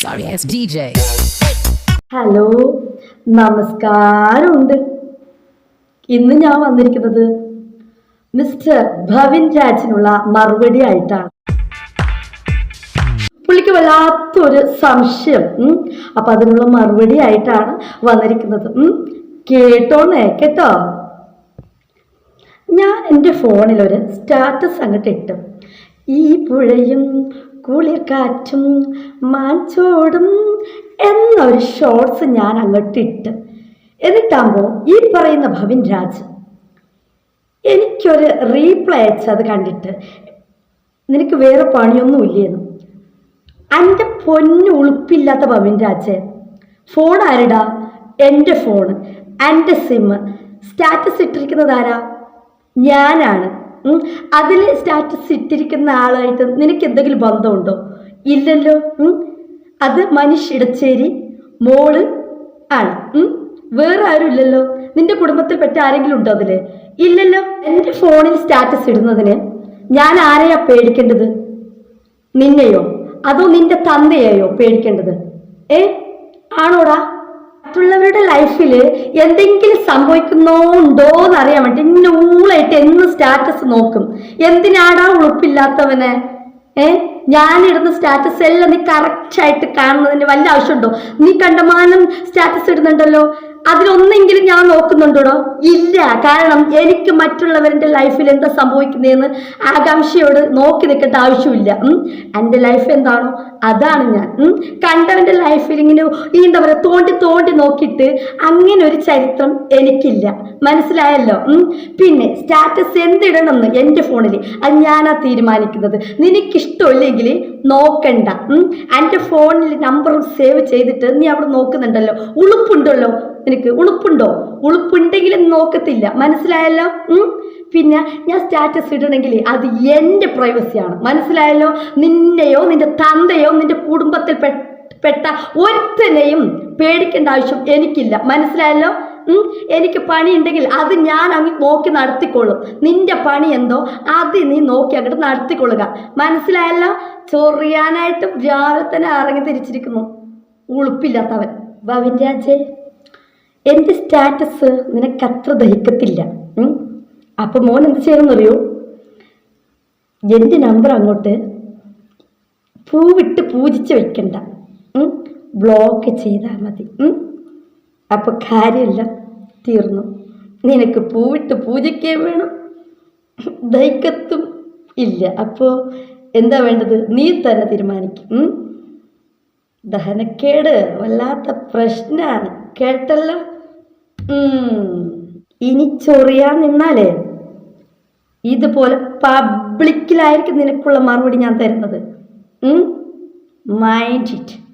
sorry D J hello നമസ്കാരമുണ്ട്. ഇന്ന് ഞാൻ വന്നിരിക്കുന്നത് മിസ്റ്റർ ഭവിൻ രാജിനുള്ള മറുപടി ആയിട്ടാണ്. പുള്ളിക്ക് വല്ലാത്തൊരു സംശയം ഉം. അപ്പൊ അതിനുള്ള മറുപടി ആയിട്ടാണ് വന്നിരിക്കുന്നത് ഉം. കേട്ടോണേ കേട്ടോ? ഞാൻ എന്റെ ഫോണിലൊരു ഒരു സ്റ്റാറ്റസ് അങ്ങോട്ട് ഇട്ടു. ഈ പുഴയും കുളിർക്കാറ്റും മാഞ്ചോടും എന്നൊരു ഷോർട്സ് ഞാൻ അങ്ങോട്ട് ഇട്ട്. എന്നിട്ടാകുമ്പോൾ ഈ പറയുന്ന ഭവിൻ രാജ് എനിക്കൊരു റീപ്ലൈ അയച്ചത് കണ്ടിട്ട് നിനക്ക് വേറെ പണിയൊന്നും ഇല്ലേന്ന്. എന്റെ പൊന്നു ഉളുപ്പില്ലാത്ത ഭവിൻ രാജെ ഫോൺ ആരുടാ? എന്റെ ഫോണ് എന്റെ സിമ്മ് സ്റ്റാറ്റസ് ഇട്ടിരിക്കുന്നത് ആരാ? ഞാനാണ്. അതിൽ സ്റ്റാറ്റസ് ഇട്ടിരിക്കുന്ന ആളായിട്ട് നിനക്ക് എന്തെങ്കിലും ബന്ധമുണ്ടോ? ഇല്ലല്ലോ. അത് മനീഷ് ഇടച്ചേരി മോൾ ആണ് വേറെ ആരും ഇല്ലല്ലോ നിന്റെ കുടുംബത്തിൽപ്പെട്ട ആരെങ്കിലും ഉണ്ടോ അതിൽ? ഇല്ലല്ലോ. എന്റെ ഫോണിൽ സ്റ്റാറ്റസ് ഇടുന്നതിന് ഞാൻ ആരെയാ പേടിക്കേണ്ടത്? നിന്നെയോ? അതോ നിന്റെ തന്തയെയോ പേടിക്കേണ്ടത്? ഏ? ആണോടാ? മറ്റുള്ളവരുടെ ലൈഫിൽ എന്തെങ്കിലും സംഭവിക്കുന്നോ ഉണ്ടോ എന്ന് അറിയാൻ വേണ്ടി നൂളായിട്ട് എന്ന് സ്റ്റാറ്റസ് നോക്കും. എന്തിനാടാ ഉളുപ്പില്ലാത്തവനെ? ഏ? ഞാനിടുന്ന സ്റ്റാറ്റസ് എല്ലാം നീ കറക്റ്റ് ആയിട്ട് കാണുന്നതിന് വല്ല ആവശ്യമുണ്ടോ? നീ കണ്ടമാനം സ്റ്റാറ്റസ് ഇടുന്നുണ്ടല്ലോ. അതിലൊന്നെങ്കിലും ഞാൻ നോക്കുന്നുണ്ടോടോ? ഇല്ല. കാരണം എനിക്ക് മറ്റുള്ളവരുടെ ലൈഫിൽ എന്താ സംഭവിക്കുന്നതെന്ന് ആകാംക്ഷയോട് നോക്കി നിൽക്കേണ്ട ആവശ്യമില്ല. എന്റെ ലൈഫ് എന്താണോ അതാണ് ഞാൻ. കണ്ടവന്റെ ലൈഫിൽ ഇങ്ങനെ ഈ എന്താ പറയുക തോണ്ടി തോണ്ടി നോക്കിയിട്ട് അങ്ങനെ ഒരു ചരിത്രം എനിക്കില്ല. മനസ്സിലായല്ലോ? പിന്നെ സ്റ്റാറ്റസ് എന്തിടണമെന്ന് എന്റെ ഫോണിൽ അത് ഞാനാ തീരുമാനിക്കുന്നത്. നിനക്കിഷ്ടമില്ലെങ്കിൽ നോക്കണ്ട. എന്റെ ഫോണിൽ നമ്പർ സേവ് ചെയ്തിട്ട് നീ അവിടെ നോക്കുന്നുണ്ടല്ലോ. ഉളുപ്പുണ്ടല്ലോ. നിനക്ക് ഉളുപ്പുണ്ടോ? ഉളുപ്പുണ്ടെങ്കിൽ നോക്കത്തില്ല. മനസ്സിലായല്ലോ? പിന്നെ ഞാൻ സ്റ്റാറ്റസ് ഇടണമെങ്കിൽ അത് എന്റെ പ്രൈവസിയാണ് മനസ്സിലായല്ലോ? നിന്നെയോ നിന്റെ തന്തയോ നിന്റെ കുടുംബത്തിൽ പെട്ട ഒരുത്തനെയും പേടിക്കേണ്ട ആവശ്യം എനിക്കില്ല. മനസ്സിലായല്ലോ? എനിക്ക് പണി ഉണ്ടെങ്കിൽ അത് ഞാൻ അങ്ങ് നോക്കി നടത്തിക്കൊള്ളും നിന്റെ പണി എന്തോ? അത് നീ നോക്കി അങ്ങോട്ട് നടത്തിക്കൊള്ളുക. മനസ്സിലായല്ലോ? ചൊറിയാനായിട്ടും രാവിലെ തന്നെ ഇറങ്ങി തിരിച്ചിരിക്കുന്നു. ഉളുപ്പില്ലാത്തവൻ. ഭവിൻ രാജേ എന്റെ സ്റ്റാറ്റസ് നിനക്കത്ര ദഹിക്കത്തില്ല. ഉം? അപ്പൊ മോൻ എന്ത് ചെയ്യണമെന്നറിയോ എന്റെ നമ്പർ അങ്ങോട്ട് പൂവിട്ട് പൂജിച്ച് വെക്കണ്ട. ബ്ലോക്ക് ചെയ്താൽ മതി. ഉം? അപ്പൊ കാര്യമെല്ലാം തീർന്നു. നിനക്ക് പൂവിട്ട് പൂജയ്ക്കേ വേണം. ദൈക്കത്തും ഇല്ല. അപ്പോൾ എന്താ വേണ്ടത്? നീ തന്നെ തീരുമാനിക്കും? ദഹനക്കേട് വല്ലാത്ത പ്രശ്നമാണ് കേട്ടല്ലോ? ഇനി ചൊറിയാൻ നിന്നാലേ ഇതുപോലെ പബ്ലിക്കിലായിരിക്കും നിനക്കുള്ള മറുപടി ഞാൻ തരുന്നത്. Mind it